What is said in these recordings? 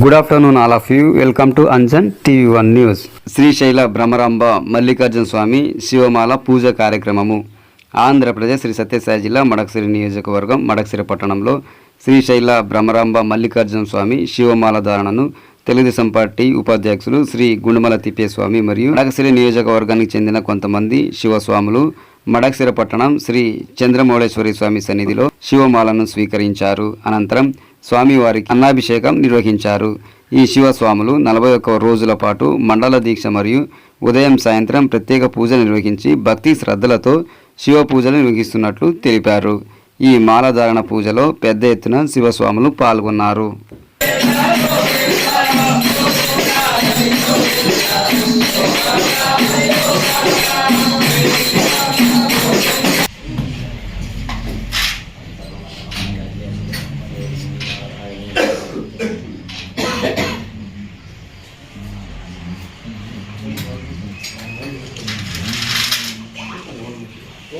Good afternoon all of you welcome to Anjan TV one news Srisaila Bhramaramba Mallikarjuna Swamy శివమాల పూజ కార్యక్రమము. ఆంధ్రప్రదేశ్ శ్రీ సత్యసాయి జిల్లా మడకసిరి నియోజకవర్గం మడకసిరి పట్టణంలో శ్రీశైల భ్రమరాంబ మల్లికార్జున స్వామి శివమాల ధారణను తెలుగుదేశం పార్టీ ఉపాధ్యక్షులు శ్రీ గుండమల తిప్పేస్వామి మరియు మడకసిరి నియోజకవర్గానికి చెందిన కొంతమంది శివస్వాములు మడకసిర పట్టణం శ్రీ చంద్రమౌళేశ్వరి స్వామి సన్నిధిలో శివమాలను స్వీకరించారు. అనంతరం స్వామివారికి అన్నాభిషేకం నిర్వహించారు. ఈ శివస్వాములు నలభై ఒక్క రోజుల పాటు మండల దీక్ష మరియు ఉదయం సాయంత్రం ప్రత్యేక పూజ నిర్వహించి భక్తి శ్రద్ధలతో శివ పూజలు నిర్వహిస్తున్నట్లు తెలిపారు. ఈ మాలధారణ పూజలో పెద్ద ఎత్తున శివస్వాములు పాల్గొన్నారు.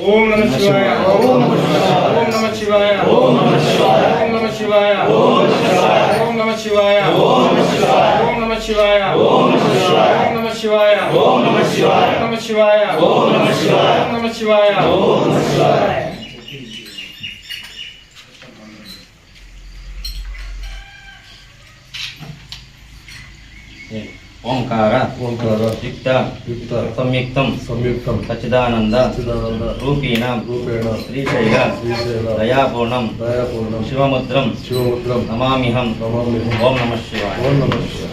ఓం నమ శివాయ ఓం నమ శివాయ ఓం నమ శివాయ ఓం నమ శివాయ ఓం నమ శివాయ ఓం నమ శివాయ ఓం నమ శివాయ ఓం నమ శివాయ ఓం నమ శివాయ ఓం నమ శివాయ ఓం నమ శివాయ ఓంకార ओंकार ओंकार संयुक्त संयुक्त सच्चिदानंद सच्चिदानंद रूपीणा रूपेणा श्रीशैल श्रीशैल दयापूर्णम दयापूर्णम शिवमुद्रम शिवमुद्रम नमामिहम ओम नमः शिवाय। ओम नमः शिवाय।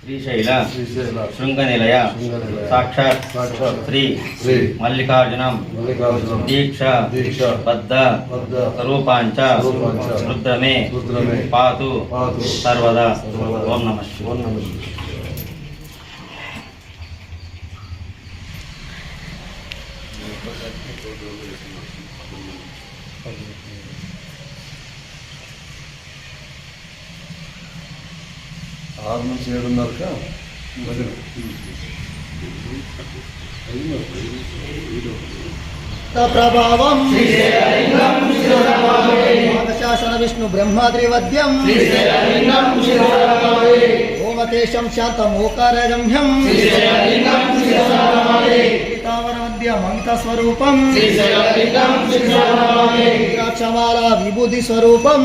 శ్రీశైల శృంగనిలయ సాక్షాత్ శ్రీ మల్లికార్జునం దీక్ష బద్ధ రూపాంచ రుద్రమే పాతు సర్వదా ఓం నమ Thank you. ఆరు నుంచి ఏడున్నరక భజన. ప్రభావం. శాసన విష్ణు బ్రహ్మ త్రివద్యం ఓమతేశం శాంతమోకారగమ్యం. మంగితస్వరూపం విభూతి స్వరూపం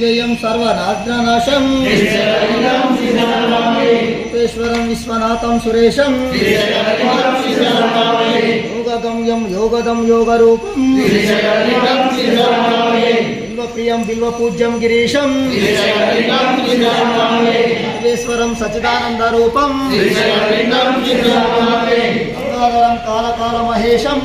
తుంజయం సర్వనాగ్రనాశం రూపేశ్వరం విశ్వనాథం సురేశం. యోగగమ్యం యోగదం యోగరూపం. బిల్వప్రియం బిల్వపూజ్యం గిరీశం. సర్వేశ్వరం సచిదానంద రూపం. కాలకాల మహేశం